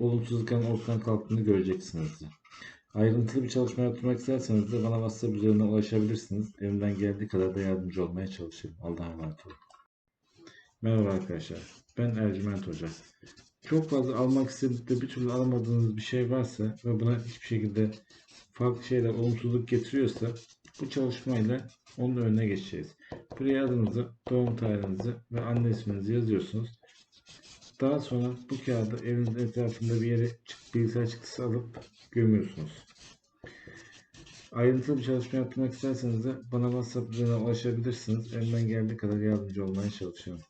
olumsuzlukların ortadan kalktığını göreceksiniz. Ayrıntılı bir çalışma yaptırmak isterseniz de bana WhatsApp üzerinden ulaşabilirsiniz. Elimden geldiği kadar da yardımcı olmaya çalışırım. Allah'a emanet olun. Merhaba arkadaşlar. Ben Ercüment Hoca. Çok fazla almak istedip de bir türlü alamadığınız bir şey varsa ve buna hiçbir şekilde farklı şeyler olumsuzluk getiriyorsa bu çalışmayla onun önüne geçeceğiz. Buraya adınızı, doğum tarihinizi ve anne isminizi yazıyorsunuz. Daha sonra bu kağıdı evinizin etrafında bir yere bilgisayar çıktısı alıp gömüyorsunuz. Ayrıntılı bir çalışma yapmak isterseniz de bana WhatsApp üzerinden ulaşabilirsiniz. Elimden geldiği kadar yardımcı olmaya çalışıyorum.